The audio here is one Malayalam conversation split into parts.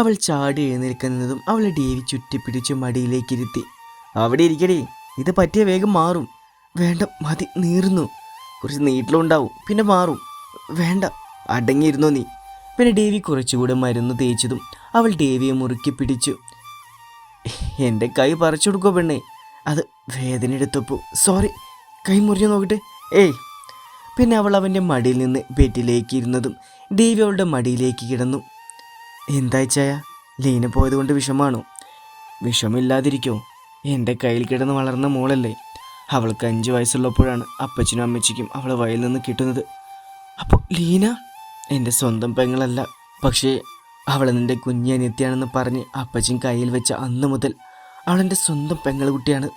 അവൾ ചാടി എഴുന്നേൽക്കുന്നതും അവളെ ഡേവി ചുറ്റിപ്പിടിച്ചു മടിയിലേക്ക് ഇരുത്തി അവിടെ ഇരിക്കടി. ഇത് പറ്റിയ വേഗം മാറും. വേണ്ട മതി നീറുന്നു. കുറച്ച് നീട്ടിലുണ്ടാവും പിന്നെ മാറും. വേണ്ട അടങ്ങിയിരുന്നോ നീ? പിന്നെ ഡേവി കുറച്ചുകൂടെ മരുന്ന് തേച്ചതും അവൾ ഡേവിയെ മുറുക്കി പിടിച്ചു. എന്റെ കൈ പറിച്ചു കൊടുക്കോ പെണ്ണേ. അത് വേദന എടുത്തപ്പോ. സോറി കൈ മുറിഞ്ഞു നോക്കട്ടെ. ഏയ്. പിന്നെ അവൾ അവന്റെ മടിയിൽ നിന്ന് ബെഡിലേക്ക് ഇരുന്നതും ഡേവി അവളുടെ മടിയിലേക്ക് കിടന്നു. എന്താച്ചായ ലീന പോയതുകൊണ്ട് വിഷമാണോ. വിഷമില്ലാതിരിക്കോ. എന്റെ കയ്യിൽ കിടന്ന് വളർന്ന മോളല്ലേ. അവൾക്ക് അഞ്ച് വയസ്സുള്ളപ്പോഴാണ് അപ്പച്ചനും അമ്മച്ചിക്കും അവളെ വയലിൽ നിന്ന് കിട്ടുന്നത്. അപ്പോൾ ലീന? എന്റെ സ്വന്തം പെങ്ങളല്ല. പക്ഷേ അവൾ നിന്റെ കുഞ്ഞനിയത്തിയാണെന്ന് പറഞ്ഞ് അപ്പച്ചൻ കയ്യിൽ വെച്ച അന്ന് മുതൽ അവളെന്റെ സ്വന്തം പെങ്ങൾ കുട്ടിയാണ്.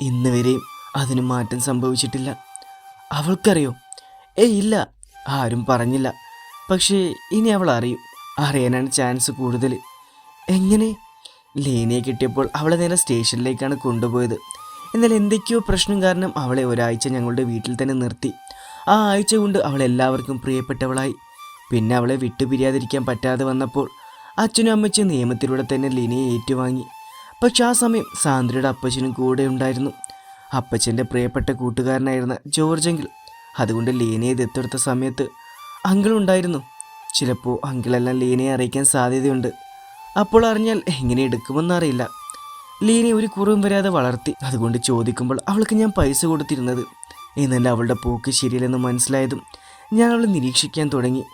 ഇന്ന് വരെയും അതിന് മാറ്റം സംഭവിച്ചിട്ടില്ല. അവൾക്കറിയോ? ഏയ് ഇല്ല. ആരും പറഞ്ഞില്ല. പക്ഷേ ഇനി അവൾ അറിയും. അറിയാനാണ് ചാൻസ് കൂടുതൽ. എങ്ങനെ? ലീനയെ കിട്ടിയപ്പോൾ അവളെ നേരെ സ്റ്റേഷനിലേക്കാണ് കൊണ്ടുപോയത്. എന്നാൽ എന്തൊക്കെയോ പ്രശ്നം കാരണം അവളെ ഒരാഴ്ച ഞങ്ങളുടെ വീട്ടിൽ തന്നെ നിർത്തി. ആ ആഴ്ച കൊണ്ട് അവൾ എല്ലാവർക്കും പ്രിയപ്പെട്ടവളായി. പിന്നെ അവളെ വിട്ടുപിരിയാതിരിക്കാൻ പറ്റാതെ വന്നപ്പോൾ അച്ഛനും അമ്മച്ചും നിയമത്തിലൂടെ തന്നെ ലീനയെ ഏറ്റുവാങ്ങി. പക്ഷെ ആ സമയം സാന്ദ്രയുടെ അപ്പച്ചനും കൂടെ ഉണ്ടായിരുന്നു. അപ്പച്ചന്റെ പ്രിയപ്പെട്ട കൂട്ടുകാരനായിരുന്ന ജോർജെങ്കിൽ. അതുകൊണ്ട് ലീനയെ ദത്തെടുത്ത സമയത്ത് അങ്കിൾ ഉണ്ടായിരുന്നു ചിലപ്പോൾ അങ്കിളെല്ലാം ലീനയെ അറിയിക്കാൻ സാധ്യതയുണ്ട്. അപ്പോൾ അറിഞ്ഞാൽ എങ്ങനെ എടുക്കുമെന്നറിയില്ല. ലീനയെ ഒരു കുറവും വരാതെ വളർത്തി. അതുകൊണ്ട് ചോദിക്കുമ്പോൾ അവൾക്ക് ഞാൻ പൈസ കൊടുത്തിരുന്നത്. എന്നല്ല അവളുടെ പോക്ക് ശരിയല്ലെന്ന് മനസ്സിലായതും ഞാൻ അവളെ നിരീക്ഷിക്കാൻ തുടങ്ങി.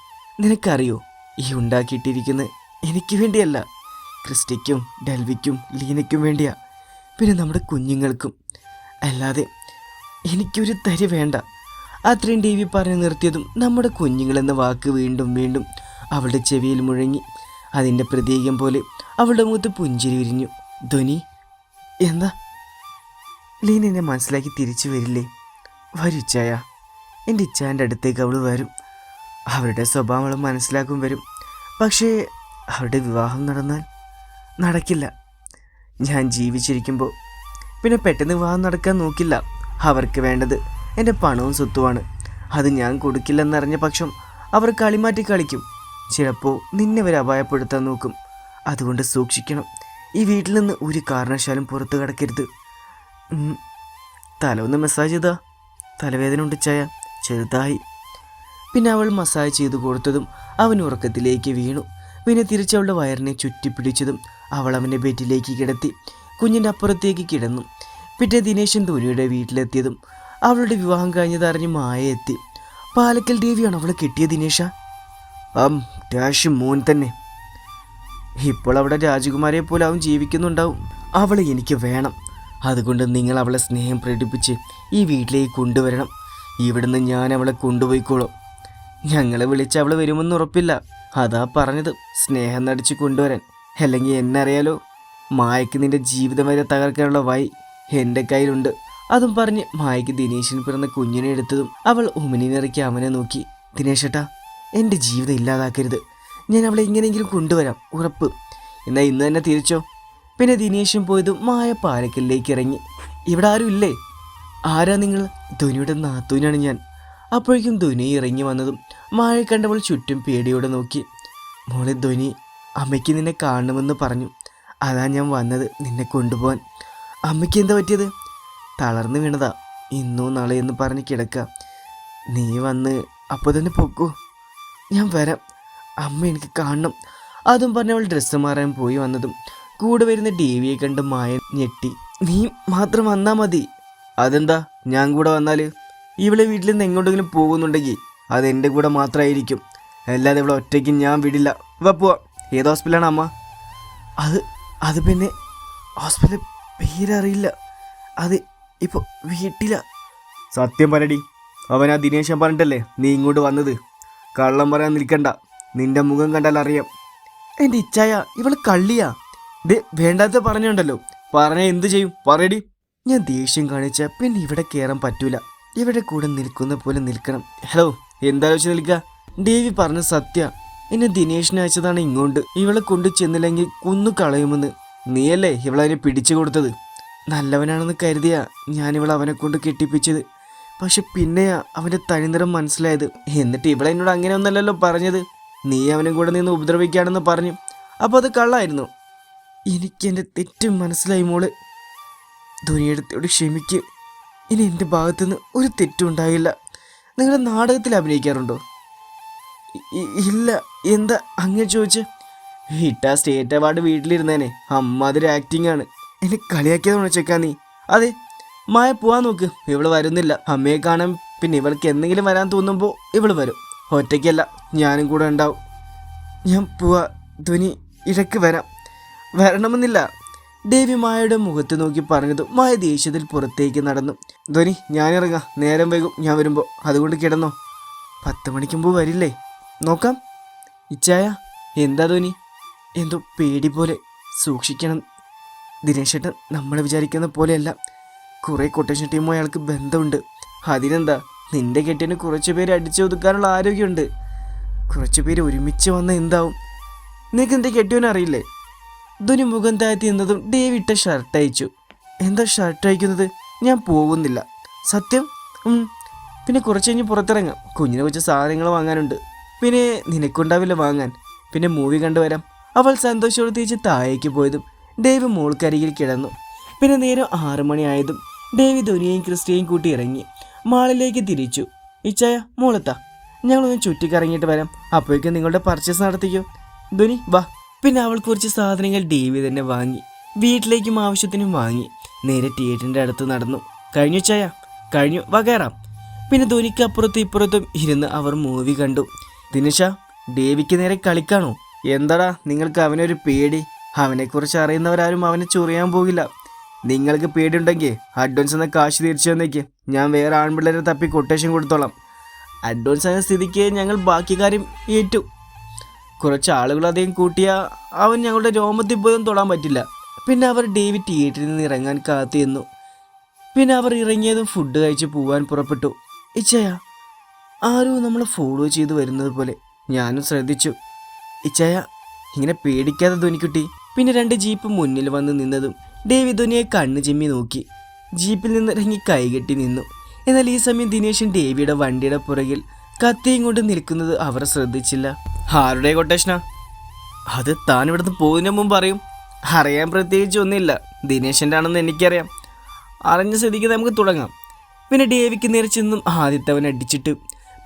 നിനക്കറിയോ ഈ ഉണ്ടാക്കിയിട്ടിരിക്കുന്നത് എനിക്ക് വേണ്ടിയല്ല. ക്രിസ്റ്റിക്കും ഡൽവിക്കും ലീനയ്ക്കും വേണ്ടിയാ. പിന്നെ നമ്മുടെ കുഞ്ഞുങ്ങൾക്കും. അല്ലാതെ എനിക്കൊരു തരി വേണ്ട. അത്രയും ടി വി പറഞ്ഞു നിർത്തിയതും നമ്മുടെ കുഞ്ഞുങ്ങളെന്ന വാക്ക് വീണ്ടും വീണ്ടും അവളുടെ ചെവിയിൽ മുഴങ്ങി. അതിന്റെ പ്രതീകം പോലെ അവളുടെ മുഖത്ത് പുഞ്ചിരി വിരിഞ്ഞു. ധ്വനി എന്താ? ലീന എന്നെ മനസ്സിലാക്കി തിരിച്ചു വരില്ലേ? വരൂ ഇച്ചായ എന്റെ ഇച്ചാന്റെ അടുത്തേക്ക് അവൾ വരും. അവരുടെ സ്വഭാവം മനസ്സിലാക്കും വരും. പക്ഷേ അവരുടെ വിവാഹം നടന്നാൽ നടക്കില്ല. ഞാൻ ജീവിച്ചിരിക്കുമ്പോൾ പിന്നെ പെട്ടെന്ന് വിവാഹം നടക്കാൻ നോക്കില്ല. അവർക്ക് വേണ്ടത് എന്റെ പണവും സ്വത്തുമാണ് അത് ഞാൻ കൊടുക്കില്ലെന്നറിഞ്ഞ പക്ഷം അവർ കളിമാറ്റി കളിക്കും. ചിലപ്പോൾ നിന്നെ വരെ അപായപ്പെടുത്താൻ നോക്കും. അതുകൊണ്ട് സൂക്ഷിക്കണം. ഈ വീട്ടിൽ നിന്ന് ഒരു കാരണവശാലും പുറത്തു കിടക്കരുത്. തല ഒന്ന് മസാജ് ചെയ്താ. തലവേദന ഉണ്ട് ചായ. ചെറുതായി. പിന്നെ അവൾ മസാജ് ചെയ്തു കൊടുത്തതും അവൻ ഉറക്കത്തിലേക്ക് വീണു. പിന്നെ തിരിച്ചവളുടെ വയറിനെ ചുറ്റിപ്പിടിച്ചതും അവൾ അവന്റെ ബെഡിലേക്ക് കിടത്തി കുഞ്ഞിന്റെ അപ്പുറത്തേക്ക് കിടന്നു. പിറ്റേ ദിനേശൻ ധോനിയുടെ വീട്ടിലെത്തിയതും അവളുടെ വിവാഹം കഴിഞ്ഞതറിഞ്ഞ് മായ എത്തി. പാലക്കൽ ദേവിയാണ് അവളെ കിട്ടിയ ദിനേശ. ആം ഡാഷ് മോൻ തന്നെ. ഇപ്പോൾ അവിടെ രാജകുമാരിയെ പോലെ അവൻ ജീവിക്കുന്നുണ്ടാവും. അവളെ എനിക്ക് വേണം. അതുകൊണ്ട് നിങ്ങൾ അവളെ സ്നേഹം പ്രകടിപ്പിച്ച് ഈ വീട്ടിലേക്ക് കൊണ്ടുവരണം. ഇവിടുന്ന് ഞാൻ അവളെ കൊണ്ടുപോയിക്കോളും. ഞങ്ങളെ വിളിച്ച് അവൾ വരുമെന്ന് ഉറപ്പില്ല. അതാ പറഞ്ഞത്. സ്നേഹം നടിച്ച് കൊണ്ടുവരാൻ. അല്ലെങ്കിൽ എന്നറിയാലോ മായക്ക് നിന്റെ ജീവിതം വരെ തകർക്കാനുള്ള വൈ എന്റെ കയ്യിലുണ്ട്. അതും പറഞ്ഞ് മായയ്ക്ക് ദിനേശിന് പിറന്ന കുഞ്ഞിനെ എടുത്തതും അവൾ ഉമിനിറക്കി അവനെ നോക്കി. ദിനേശേട്ടാ എന്റെ ജീവിതം ഇല്ലാതാക്കരുത്. ഞാൻ അവളെ എങ്ങനെയെങ്കിലും കൊണ്ടുവരാം ഉറപ്പ്. എന്നാൽ ഇന്ന് തന്നെ തിരിച്ചോ? പിന്നെ ദിനേശും പോയതും മായ പാലക്കലിലേക്ക് ഇറങ്ങി. ഇവിടെ ആരും ഇല്ലേ? ആരാ നിങ്ങൾ? ധോനിയുടെ നാത്തൂനാണ് ഞാൻ. അപ്പോഴേക്കും ധോനി ഇറങ്ങി വന്നതും മായ കണ്ടവൾ ചുറ്റും പേടിയോടെ നോക്കി. മോളെ ധോനി അമ്മയ്ക്ക് നിന്നെ കാണണമെന്ന് പറഞ്ഞു. അതാ ഞാൻ വന്നത് നിന്നെ കൊണ്ടുപോകാൻ അമ്മയ്ക്ക് എന്താ പറ്റിയത്? തളർന്നു വീണതാ. ഇന്നും നാളെ എന്ന് പറഞ്ഞ് കിടക്ക. നീ വന്ന് അപ്പോൾ തന്നെ പൊക്കോ. ഞാൻ വരാം. അമ്മ എനിക്ക് കാണണം. അതും പറഞ്ഞ് അവൾ ഡ്രസ്സ് മാറാൻ പോയി വന്നതും കൂടെ വരുന്ന ദേവിയെ കണ്ട് മായ ഞെട്ടി. നീ മാത്രം വന്നാൽ മതി. അതെന്താ? ഞാൻ കൂടെ വന്നാൽ ഇവളെ വീട്ടിൽ നിന്ന് എങ്ങോട്ടെങ്കിലും പോകുന്നുണ്ടെങ്കിൽ അത് എന്റെ കൂടെ മാത്രമായിരിക്കും അല്ലാതെ ഇവിടെ ഒറ്റയ്ക്ക് ഞാൻ വിടില്ല. വാ പോവാ. ഏത് ഹോസ്പിറ്റലാണ് അമ്മ? അത് അത് പിന്നെ ഹോസ്പിറ്റൽ പേരറിയില്ല. അത് ഇപ്പോൾ വീട്ടില സത്യം പറയടി. അവൻ ആ ദിനേശൻ പറഞ്ഞിട്ടല്ലേ നീ ഇങ്ങോട്ട് വന്നത്. കള്ളം പറയാൻ നിൽക്കണ്ട. നിന്റെ മുഖം കണ്ടാൽ അറിയാം. എന്റെ ഇച്ചായ ഇവൾ കള്ളിയാ. ദേ വേണ്ടാത്ത പറഞ്ഞുണ്ടല്ലോ പറഞ്ഞ എന്ത് ചെയ്യും? പറയടി. ഞാൻ ദേഷ്യം കാണിച്ച പിന്നെ ഇവിടെ കയറാൻ പറ്റൂല. ഇവിടെ കൂടെ നിൽക്കുന്ന പോലെ നിൽക്കണം. ഹലോ എന്താ വെച്ച് നിൽക്കുക ദേവി പറഞ്ഞ സത്യ. എന്നെ ദിനേശിനെ അയച്ചതാണ് ഇങ്ങോട്ട്. ഇവളെ കൊണ്ടു ചെന്നില്ലെങ്കിൽ കൊന്നു കളയുമെന്ന്. നീയല്ലേ ഇവളെ പിടിച്ചു കൊടുത്തത്? നല്ലവനാണെന്ന് കരുതിയാ ഞാനിവളെ അവനെ കൊണ്ട് കെട്ടിപ്പിച്ചത്. പക്ഷെ പിന്നെയാ അവന്റെ തനിനിറം മനസ്സിലായത്. എന്നിട്ട് ഇവളെ എന്നോട് അങ്ങനെ ഒന്നല്ലല്ലോ പറഞ്ഞത്. നീ അവനും കൂടെ നിന്ന് ഉപദ്രവിക്കാണെന്ന് പറഞ്ഞു. അപ്പോൾ അത് കള്ളായിരുന്നു. എനിക്കെന്റെ തെറ്റ് മനസ്സിലായി മോൾ. ധുനിയെടുത്തോട് ക്ഷമിക്ക്. ഇനി എന്റെ ഭാഗത്തുനിന്ന് ഒരു തെറ്റും ഉണ്ടായില്ല നിങ്ങൾ നാടകത്തിൽ അഭിനയിക്കാറുണ്ടോ? ഇല്ല. എന്താ അങ്ങനെ ചോദിച്ച്? ഇട്ടാ സ്റ്റേറ്റ് അവാർഡ് വീട്ടിലിരുന്നേനെ. അമ്മാതിരി ആക്ടിംഗ് ആണ്. എന്നെ കളിയാക്കിയതാണോ ചെക്കാ നീ. അതെ മായ പോവാൻ നോക്ക്. ഇവൾ വരുന്നില്ല. അമ്മയെ കാണാൻ പിന്നെ ഇവൾക്ക് എന്തെങ്കിലും വരാൻ തോന്നുമ്പോൾ ഇവൾ വരും. ഒറ്റയ്ക്കല്ല ഞാനും കൂടെ ഉണ്ടാവും. ഞാൻ പോവാ. ധ്വനി ഇടയ്ക്ക് വരാം. വരണമെന്നില്ല. ദേവി മായയുടെ മുഖത്ത് നോക്കി പറഞ്ഞത് മായ ദേഷ്യത്തിൽ പുറത്തേക്ക് നടന്നു. ധ്വനി ഞാനിറങ്ങാം നേരം വൈകും. ഞാൻ വരുമ്പോൾ അതുകൊണ്ട് കിടന്നോ. പത്ത് മണിക്ക് വരില്ലേ? നോക്കാം. ഇച്ചായ എന്താ ധ്വനി എന്തോ പേടി പോലെ സൂക്ഷിക്കണം. ദിനേശേട്ടൻ നമ്മൾ വിചാരിക്കുന്ന പോലെയല്ല. കുറേ കൊട്ടേഷൻ ടീമും അയാൾക്ക് ബന്ധമുണ്ട്. അതിനെന്താ? നിന്റെ കെട്ടിന് കുറച്ച് പേര് അടിച്ചു ഒതുക്കാനുള്ള ആരോഗ്യമുണ്ട്. കുറച്ച് പേര് ഒരുമിച്ച് വന്ന എന്താവും? നിനക്ക് നിന്റെ കെട്ടിയോനെ അറിയില്ലേ? ധുനി മുഖം താഴ്ത്തി എന്നതും ദേവി ഇട്ട ഷർട്ട് അയച്ചു. എന്താ ഷർട്ട് അയക്കുന്നത്? ഞാൻ പോകുന്നില്ല. സത്യം? പിന്നെ കുറച്ച് കഴിഞ്ഞ് പുറത്തിറങ്ങാം. കുഞ്ഞിനെ കുറച്ച് സാധനങ്ങൾ വാങ്ങാനുണ്ട്. പിന്നെ നിനക്കുണ്ടാവില്ല വാങ്ങാൻ. പിന്നെ മൂവി കണ്ടുവരാം. അവൾ സന്തോഷത്തോടെ തിരിച്ച് താഴേക്ക് പോയതും ഡേവ് മോൾക്കരികിൽ കിടന്നു. പിന്നെ നേരം ആറു മണിയായതും ഡേവി ധോനിയെയും ക്രിസ്റ്റിയെയും കൂട്ടി ഇറങ്ങി മാളിലേക്ക് തിരിച്ചു. ഇച്ചായ മോളെത്താ. ഞങ്ങളൊന്ന് ചുറ്റിക്കറങ്ങിയിട്ട് വരാം. അപ്പോഴേക്കും നിങ്ങളുടെ പർച്ചേസ് നടത്തിക്കോ. ധോനി വാ. പിന്നെ അവൾ കുറച്ച് സാധനങ്ങൾ ഡേവി തന്നെ വാങ്ങി. വീട്ടിലേക്കും ആവശ്യത്തിനും വാങ്ങി. നേരെ തിയേറ്ററിന്റെ അടുത്ത് നടന്നു. കഴിഞ്ഞു ചായ കഴിഞ്ഞു. വാ പിന്നെ ധോനിക്ക് അപ്പുറത്തും ഇപ്പുറത്തും ഇരുന്ന് അവർ മൂവി കണ്ടു. ദിനേശ ഡേവിക്ക് നേരെ കളിക്കാണോ? എന്താടാ നിങ്ങൾക്ക് അവനൊരു പേടി? അവനെക്കുറിച്ച് അറിയുന്നവരാരും അവനെ ചൊറിയാൻ പോകില്ല. നിങ്ങൾക്ക് പേടിയുണ്ടെങ്കിൽ അഡ്വാൻസ് എന്ന കാശ് തിരിച്ചു തന്നേക്ക്. ഞാൻ വേറെ ആൺപിള്ളേരെ തപ്പി കൊട്ടേഷൻ കൊടുത്തോളാം. അഡ്വാൻസ് ആയ സ്ഥിതിക്ക് ഞങ്ങൾ ബാക്കി കാര്യം ഏറ്റു. കുറച്ച് ആളുകൾ അധികം കൂട്ടിയാൽ അവൻ ഞങ്ങളുടെ രോമത്തിൽ പോലും തൊടാൻ പറ്റില്ല. പിന്നെ അവർ ഡേവിഡ് തിയേറ്ററിൽ നിന്ന് ഇറങ്ങാൻ കാത്തിരുന്നു പിന്നെ അവർ ഇറങ്ങിയതും ഫുഡ് കഴിച്ച് പോവാൻ പുറപ്പെട്ടു. ഇച്ചയ ആരും നമ്മളെ ഫോളോ ചെയ്ത് വരുന്നത് പോലെ. ഞാനും ശ്രദ്ധിച്ചു. ഇച്ചയ ഇങ്ങനെ പേടിക്കാതെ ധ്വനിക്കുട്ടി പിന്നെ രണ്ട് ജീപ്പ് മുന്നിൽ വന്ന് നിന്നതും ഡേവി ധോനിയെ കണ്ണു ചിമ്മി നോക്കി. ജീപ്പിൽ നിന്ന് ഇറങ്ങി കൈകെട്ടി നിന്നു. എന്നാൽ ഈ സമയം ദിനേശൻ ഡേവിയുടെ വണ്ടിയുടെ പുറകിൽ കത്തിയും കൊണ്ട് നിൽക്കുന്നത് അവർ ശ്രദ്ധിച്ചില്ല. ആരുടെ കൊട്ടേഷനാ? അത് താൻ ഇവിടുന്ന് പോകുന്നതിന് മുമ്പ് പറയും. അറിയാൻ പ്രത്യേകിച്ച് ഒന്നുമില്ല. ദിനേശന്റെ ആണെന്ന് എനിക്കറിയാം. അറിഞ്ഞ സ്ഥിതിക്ക് നമുക്ക് തുടങ്ങാം. പിന്നെ ഡേവിക്ക് നേരെ ചെന്നും ആദ്യത്തെ അവൻ അടിച്ചിട്ട്.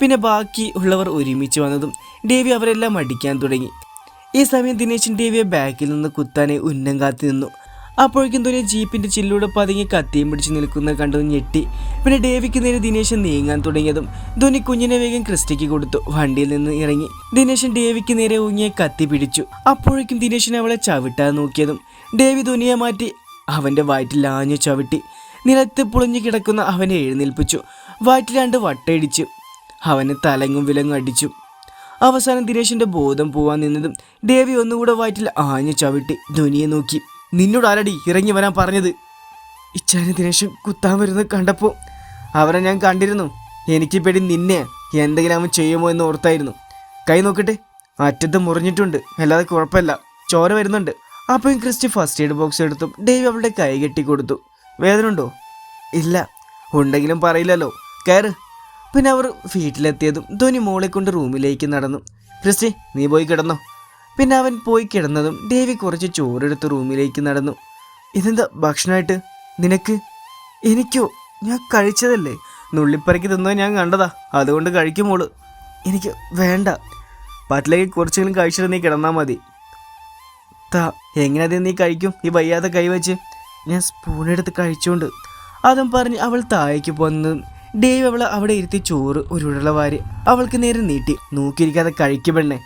പിന്നെ ബാക്കി ഉള്ളവർ ഒരുമിച്ച് വന്നതും ഡേവി അവരെല്ലാം അടിക്കാൻ തുടങ്ങി. ഈ സമയം ദിനേശൻ ടിവിയെ ബാക്കിൽ നിന്ന് കുത്താനെ ഉന്നം കാത്തി നിന്നു. അപ്പോഴേക്കും ധോനി ജീപ്പിന്റെ ചില്ലൂടെ പതുങ്ങി കത്തിയും പിടിച്ച് നിൽക്കുന്ന കണ്ടു ഞെട്ടി. പിന്നെ ഡേവിക്ക് നേരെ ദിനേശൻ നീങ്ങാൻ തുടങ്ങിയതും ധോനി കുഞ്ഞിനെ വേഗം ക്രിസ്റ്റിക്ക് കൊടുത്തു. വണ്ടിയിൽ നിന്ന് ഇറങ്ങി. ദിനേശൻ ഡേവിക്ക് നേരെ ഊങ്ങിയ കത്തി പിടിച്ചു. അപ്പോഴേക്കും ദിനേശൻ അവളെ ചവിട്ടാൻ നോക്കിയതും ഡേവി ധോനിയെ മാറ്റി അവന്റെ വയറ്റിൽ ആഞ്ഞു ചവിട്ടി. നിലത്ത് പുളിഞ്ഞു കിടക്കുന്ന അവനെ എഴുന്നേൽപ്പിച്ചു. വയറ്റിൽ രണ്ട് വട്ടയിടിച്ചു അവന് തലങ്ങും വിലങ്ങും അടിച്ചു. അവസാനം ദിനേശിന്റെ ബോധം പോവാൻ നിന്നതും ദേവി ഒന്നുകൂടെ വയറ്റിൽ ആഞ്ഞു ചവിട്ടി ധ്വനിയെ നോക്കി. നിന്നോട് ആരടി ഇറങ്ങി വരാൻ പറഞ്ഞത്? ഇച്ചാനെ ദിനേശൻ കുത്താൻ വരുന്നത് കണ്ടപ്പോൾ അവരെ ഞാൻ കണ്ടിരുന്നു. എനിക്ക് പേടി നിന്നെ എന്തെങ്കിലും അവൻ ചെയ്യുമോ എന്ന് ഓർത്തായിരുന്നു. കൈ നോക്കട്ടെ അറ്റത്ത് മുറിഞ്ഞിട്ടുണ്ട്. അല്ലാതെ കുഴപ്പമില്ല. ചോര വരുന്നുണ്ട്. അപ്പം ക്രിസ്റ്റി ഫസ്റ്റ് എയ്ഡ് ബോക്സ് എടുത്തു ഡേവി അവളുടെ കൈ കെട്ടി കൊടുത്തു വേദന ഉണ്ടോ? ഇല്ല. ഉണ്ടെങ്കിലും പറയില്ലല്ലോ. കയറ്. പിന്നെ അവർ വീട്ടിലെത്തിയതും ധോനി മോളെ കൊണ്ട് റൂമിലേക്ക് നടന്നു. ക്രിസ്റ്റി നീ പോയി കിടന്നോ. പിന്നെ അവൻ പോയി കിടന്നതും ദേവി കുറച്ച് ചോറെടുത്ത് റൂമിലേക്ക് നടന്നു. ഇതെന്താ ഭക്ഷണമായിട്ട് നിനക്ക്? എനിക്കോ? ഞാൻ കഴിച്ചതല്ലേ? നുള്ളിപ്പറക്കി തിന്നത് ഞാൻ കണ്ടതാ. അതുകൊണ്ട് കഴിക്കുമോൾ എനിക്ക് വേണ്ട. പറ്റിലേക്ക് കുറച്ചെങ്കിലും കഴിച്ചിട്ട് നീ കിടന്നാൽ മതി. താ എങ്ങനെ നീ കഴിക്കും? ഈ വയ്യാതെ കൈവച്ച്. ഞാൻ സ്പൂണെടുത്ത് കഴിച്ചോണ്ട്. അതും പറഞ്ഞ് അവൾ താഴേക്ക് പോന്നതും ഡേവ് അവളെ അവിടെ ഇരുത്തി ചോറ് ഒരു വാരി അവൾക്ക് നേരെ നീട്ടി. നോക്കിയിരിക്കാതെ കഴിക്കു പെണ്ണെ.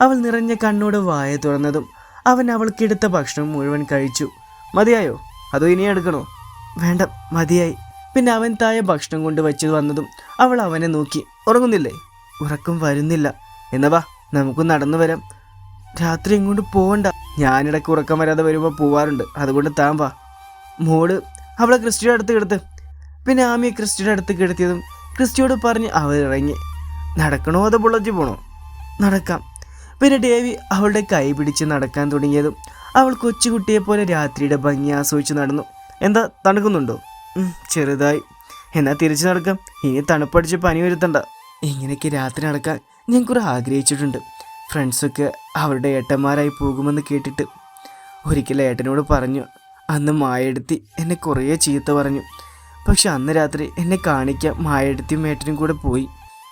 അവൾ നിറഞ്ഞ കണ്ണോട് വായ തുറന്നതും അവൻ അവൾക്കെടുത്ത ഭക്ഷണം മുഴുവൻ കഴിച്ചു. മതിയായോ? അതോ ഇനിയും എടുക്കണോ? വേണ്ട മതിയായി. പിന്നെ അവൻ താഴെ ഭക്ഷണം കൊണ്ട് വെച്ചു വന്നതും അവൾ അവനെ നോക്കി. ഉറങ്ങുന്നില്ലേ? ഉറക്കം വരുന്നില്ല. എന്നാ വാ നമുക്ക് നടന്നു വരാം. രാത്രി ഇങ്ങോട്ട് പോവണ്ട? ഞാനിടയ്ക്ക് ഉറക്കം വരാതെ വരുമ്പോൾ പോവാറുണ്ട്. അതുകൊണ്ട് താൻ വാ. മോൾ അവളെ ക്രിസ്റ്റിയുടെ അടുത്ത് കിടത്ത് പിന്നെ ആമിയെ ക്രിസ്റ്റിയുടെ അടുത്ത് കിടത്തിയതും ക്രിസ്റ്റിയോട് പറഞ്ഞ് അവർ ഇറങ്ങി നടക്കണോ അതോ ബുള്ളറ്റ് പോണോ? നടക്കാം. പിന്നെ ഡേവി അവളുടെ കൈ പിടിച്ച് നടക്കാൻ തുടങ്ങിയതും അവൾ കൊച്ചുകുട്ടിയെ പോലെ രാത്രിയുടെ ഭംഗി ആസ്വദിച്ച് നടന്നു. എന്താ തണുക്കുന്നുണ്ടോ? ചെറുതായി. എന്നാൽ തിരിച്ചു നടക്കാം. ഇനി തണുപ്പടിച്ച് പനി വരുത്തണ്ട. ഇങ്ങനെയൊക്കെ രാത്രി നടക്കാൻ ഞാൻ കുറെ ആഗ്രഹിച്ചിട്ടുണ്ട്. ഫ്രണ്ട്സൊക്കെ അവരുടെ ഏട്ടന്മാരായി പോകുമെന്ന് കേട്ടിട്ട് ഒരിക്കൽ ഏട്ടനോട് പറഞ്ഞു. അന്ന് മായെടുത്തി എന്നെ കുറേ ചീത്ത പറഞ്ഞു. പക്ഷെ അന്ന് രാത്രി എന്നെ കാണിക്കാൻ മായെടുത്തിയും ഏട്ടനും കൂടെ പോയി.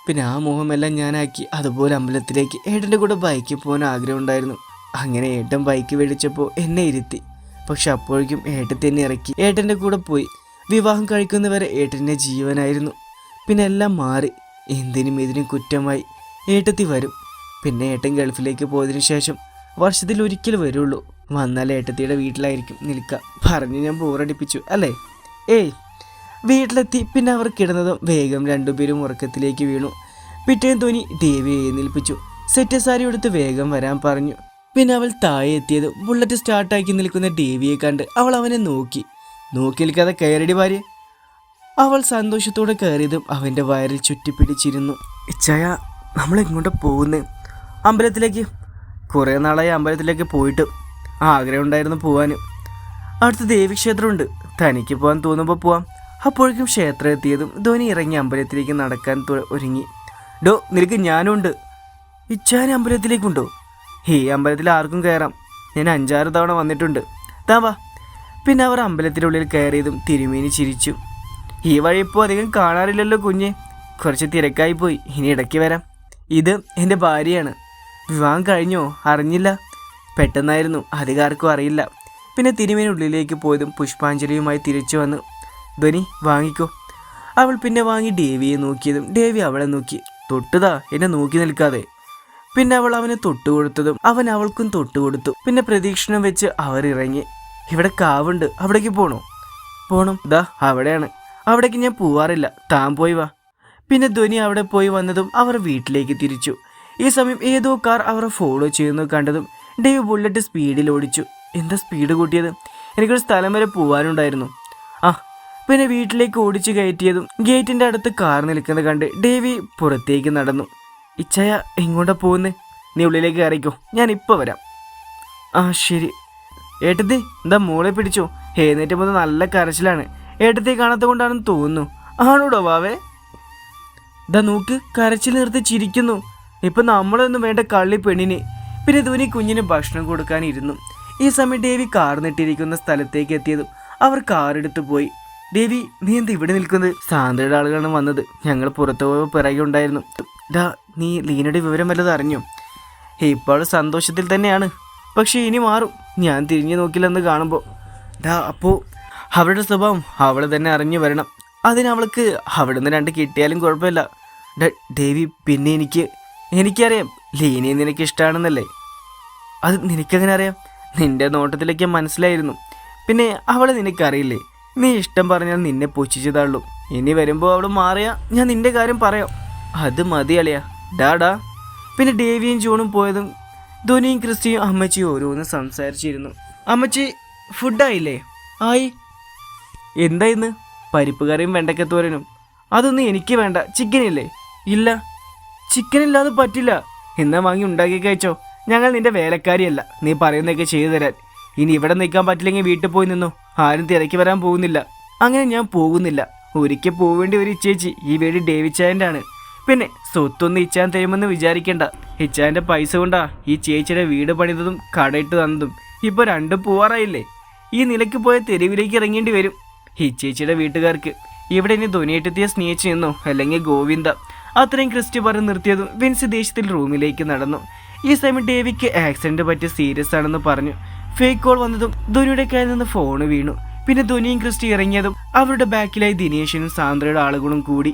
പിന്നെ ആ മോഹമെല്ലാം ഞാനാക്കി അതുപോലെ അമ്പലത്തിലേക്ക് ഏട്ടന്റെ കൂടെ ബൈക്കിൽ പോകാൻ ആഗ്രഹമുണ്ടായിരുന്നു. അങ്ങനെ ഏട്ടൻ ബൈക്ക് മേടിച്ചപ്പോൾ എന്നെ ഇരുത്തി. പക്ഷെ അപ്പോഴേക്കും തന്നെ ഇറക്കി. ഏട്ടന്റെ കൂടെ പോയി. വിവാഹം കഴിക്കുന്നവരെ ഏട്ടന്റെ ജീവനായിരുന്നു. പിന്നെ എല്ലാം മാറി. എന്തിനും ഇതിനും കുറ്റമായി ഏട്ടത്തി വരും. പിന്നെ ഏട്ടൻ ഗൾഫിലേക്ക് പോയതിനു ശേഷം വർഷത്തിൽ ഒരിക്കൽ വരുള്ളൂ. വന്നാൽ ഏട്ടത്തിയുടെ വീട്ടിലായിരിക്കും നിൽക്കുക. പറഞ്ഞ് ഞാൻ ബോറടിപ്പിച്ചു അല്ലേ? ഏയ് വീട്ടിലെത്തി. പിന്നെ അവർ കിടന്നതും വേഗം രണ്ടുപേരും ഉറക്കത്തിലേക്ക് വീണു. പിറ്റേന്ന് തോന്നി ദേവിയെ എഴുന്നേൽപ്പിച്ചു. സെറ്റ് സാരി എടുത്ത് വേഗം വരാൻ പറഞ്ഞു. പിന്നെ അവൾ താഴെ എത്തിയത് ബുള്ളറ്റ് സ്റ്റാർട്ടാക്കി നിൽക്കുന്ന ദേവിയെ കണ്ട് അവൾ അവനെ നോക്കി. നോക്കി നിൽക്കാതെ കയറടി ഭാര്യ. അവൾ സന്തോഷത്തോടെ കയറിയതും അവന്റെ വയറിൽ ചുറ്റിപ്പിടിച്ചിരുന്നു. ഇച്ചായ നമ്മൾ എങ്ങോട്ടാ പോകുന്നത് അമ്പലത്തിലേക്ക്. കുറേ നാളായി അമ്പലത്തിലേക്ക് പോയിട്ട്. ആഗ്രഹം ഉണ്ടായിരുന്നു പോവാൻ അവിടുത്തെ ദേവീക്ഷേത്രമുണ്ട്. തനിക്ക് പോകാൻ തോന്നുമ്പോൾ പോവാം. അപ്പോഴേക്കും ക്ഷേത്രം എത്തിയതും ധോനി ഇറങ്ങി അമ്പലത്തിലേക്ക് നടക്കാൻ ഒരുങ്ങി. ഡോ നിനക്ക് ഞാനുണ്ട്. ഇച്ചാൻ അമ്പലത്തിലേക്കുണ്ടോ? ഈ അമ്പലത്തിൽ ആർക്കും കയറാം ഞാൻ അഞ്ചാറ് തവണ വന്നിട്ടുണ്ട്. താ വാ. പിന്നെ അവർ അമ്പലത്തിനുള്ളിൽ കയറിയതും തിരുമേനി ചിരിച്ചു. ഈ വഴി ഇപ്പോൾ അധികം കാണാറില്ലല്ലോ കുഞ്ഞെ. കുറച്ച് തിരക്കായി പോയി. ഇനി ഇടയ്ക്ക് വരാം. ഇത് എന്റെ ഭാര്യയാണ്. വിവാഹം കഴിഞ്ഞോ? അറിഞ്ഞില്ല. പെട്ടെന്നായിരുന്നു. അധികാർക്കും അറിയില്ല. പിന്നെ തിരുമേനി ഉള്ളിലേക്ക് പോയതും പുഷ്പാഞ്ജലിയുമായി തിരിച്ചു വന്ന് ധ്വനി വാങ്ങിക്കോ. അവൾ പിന്നെ വാങ്ങി ഡേവിയെ നോക്കിയതും ഡേവി അവളെ നോക്കി തൊട്ടുതാ എന്നെ നോക്കി നിൽക്കാതെ. പിന്നെ അവൾ അവന് തൊട്ടു കൊടുത്തതും അവൻ അവൾക്കും തൊട്ടു കൊടുത്തു. പിന്നെ പ്രതീക്ഷണം വെച്ച് അവർ ഇറങ്ങി. ഇവിടെ കാവുണ്ട് അവിടേക്ക് പോണോ? പോണം. ദാ അവിടെയാണ്. അവിടേക്ക് ഞാൻ പോവാറില്ല താൻ പോയി വാ. പിന്നെ ധ്വനി അവിടെ പോയി വന്നതും അവർ വീട്ടിലേക്ക് തിരിച്ചു. ഈ സമയം ഏതോ കാർ അവരെ ഫോളോ ചെയ്യുന്നു കണ്ടതും ഡേവി ബുള്ളറ്റ് സ്പീഡിൽ ഓടിച്ചു. എന്താ സ്പീഡ് കൂട്ടിയത്? എനിക്കൊരു സ്ഥലം വരെ പോവാനുണ്ടായിരുന്നു. ആ പിന്നെ വീട്ടിലേക്ക് ഓടിച്ചു കയറ്റിയതും ഗേറ്റിന്റെ അടുത്ത് കാർ നിൽക്കുന്നത് കണ്ട് ഡേവി പുറത്തേക്ക് നടന്നു. ഇച്ചയ എങ്ങോട്ടാ പോകുന്നേ നീ ഉള്ളിലേക്ക് കയറിക്കോ. ഞാൻ ഇപ്പൊ വരാം. ആ ശരി. ഏട്ടത്തി എന്താ മോളെ പിടിച്ചോ? എഴുന്നേറ്റ് പോകുന്ന നല്ല കരച്ചിലാണ്. ഏട്ടത്തെ കാണാത്ത കൊണ്ടാണെന്ന് തോന്നുന്നു. ആണോടോ വാവേ? ദാ നോക്ക് കരച്ചിൽ നിർത്തി ചിരിക്കുന്നു. ഇപ്പൊ നമ്മളൊന്നും വേണ്ട കള്ളി പെണ്ണിന്. പിന്നെ ധോനി കുഞ്ഞിന് ഭക്ഷണം കൊടുക്കാനിരുന്നു. ഈ സമയം ഡേവി കാർ നിട്ടിരിക്കുന്ന സ്ഥലത്തേക്ക് എത്തിയതും അവർ കാറെടുത്തു പോയി. ദേവി നീ എന്താ ഇവിടെ നിൽക്കുന്നത്? സാന്ദ്രയുടെ ആളുകളാണ് വന്നത്. ഞങ്ങൾ പുറത്തു പോയപ്പോൾ പിറകെ ഉണ്ടായിരുന്നു. ഡാ നീ ലീനയുടെ വിവരം വല്ലതും അറിഞ്ഞു? ഇപ്പോൾ സന്തോഷത്തിൽ തന്നെയാണ്. പക്ഷേ ഇനി മാറും. ഞാൻ തിരിഞ്ഞു നോക്കില്ലെന്ന് കാണുമ്പോൾ. ഡാ അപ്പോൾ അവളുടെ സ്വഭാവം അവൾ തന്നെ അറിഞ്ഞു വരണം. അതിന് അവൾക്ക് അവിടെ നിന്ന് രണ്ട് കിട്ടിയാലും കുഴപ്പമില്ല. ദേവി പിന്നെ എനിക്ക്. എനിക്കറിയാം ലീനയെ നിനക്ക് ഇഷ്ടമാണെന്നല്ലേ അത് നിനക്കങ്ങനെ അറിയാം? നിന്റെ നോട്ടത്തിലേക്ക് മനസ്സിലായിരുന്നു. പിന്നെ അവളെ നിനക്കറിയില്ലേ? നീ ഇഷ്ടം പറഞ്ഞാൽ നിന്നെ പുച്ഛിച്ചതാള്ളൂ ഇനി വരുമ്പോൾ അവൾ മാറിയാ ഞാൻ നിന്റെ കാര്യം പറയാം. അത് മതി അളിയാ. ഡാടാ പിന്നെ ഡേവിയും ജോണും പോയതും ധോനിയും ക്രിസ്റ്റിയും അമ്മച്ചിയും ഓരോന്ന് സംസാരിച്ചിരുന്നു. അമ്മച്ചി ഫുഡായില്ലേ ആയി. എന്താ ഇന്ന്? പരിപ്പ് കറിയും വെണ്ടക്കത്തോരനും. അതൊന്നും എനിക്ക് വേണ്ട. ചിക്കനില്ലേ ഇല്ല? ചിക്കൻ ഇല്ലാതെ പറ്റില്ല. എന്നാ വാങ്ങി ഉണ്ടാക്കി കഴിച്ചോ? ഞങ്ങൾ നിന്റെ വേലക്കാരിയല്ല. നീ പറയുന്നതൊക്കെ ചെയ്തു തരാൻ. ഇനി ഇവിടെ നിൽക്കാൻ പറ്റില്ലെങ്കിൽ വീട്ടിൽ പോയി നിന്നു. ആരും തിരക്കി വരാൻ പോകുന്നില്ല. അങ്ങനെ ഞാൻ പോകുന്നില്ല. ഒരിക്കൽ പോവേണ്ടി ഒരു ഇച്ചേച്ചി ഈ വീട് ഡേവിച്ചായന്റെ ആണ്. പിന്നെ സ്വത്തൊന്നും ഇച്ചാൻ തരുമെന്ന് വിചാരിക്കേണ്ട. ഇച്ചാന്റെ പൈസ കൊണ്ടാ ഈ ചേച്ചിയുടെ വീട് പണിതതും കടയിട്ട് തന്നതും ഇപ്പോൾ രണ്ടും പോവാറായില്ലേ? ഈ നിലയ്ക്ക് പോയ തെരുവിലേക്ക് ഇറങ്ങേണ്ടി വരും. ഈ ചേച്ചിയുടെ വീട്ടുകാർക്ക്. ഇവിടെ ഇനി ധ്വനിയേറ്റത്തിയെ സ്നേഹിച്ചു നിന്നോ അല്ലെങ്കിൽ ഗോവിന്ദ. അത്രയും ക്രിസ്റ്റി പറഞ്ഞ് നിർത്തിയതും വിൻസി ദേശത്തിൽ റൂമിലേക്ക് നടന്നു. ഈ സമയം ഡേവിക്ക് ആക്സിഡന്റ് പറ്റി സീരിയസ് ആണെന്ന് പറഞ്ഞു. ഫേക്ക് കോൾ വന്നതും ധോനിയുടെ കയ്യിൽ നിന്ന് ഫോൺ വീണു. പിന്നെ ധോനിയും ക്രിസ്റ്റി ഇറങ്ങിയതും അവരുടെ ബാക്കിലായി ദിനേശനും സാന്ദ്രയുടെ ആളുകളും കൂടി.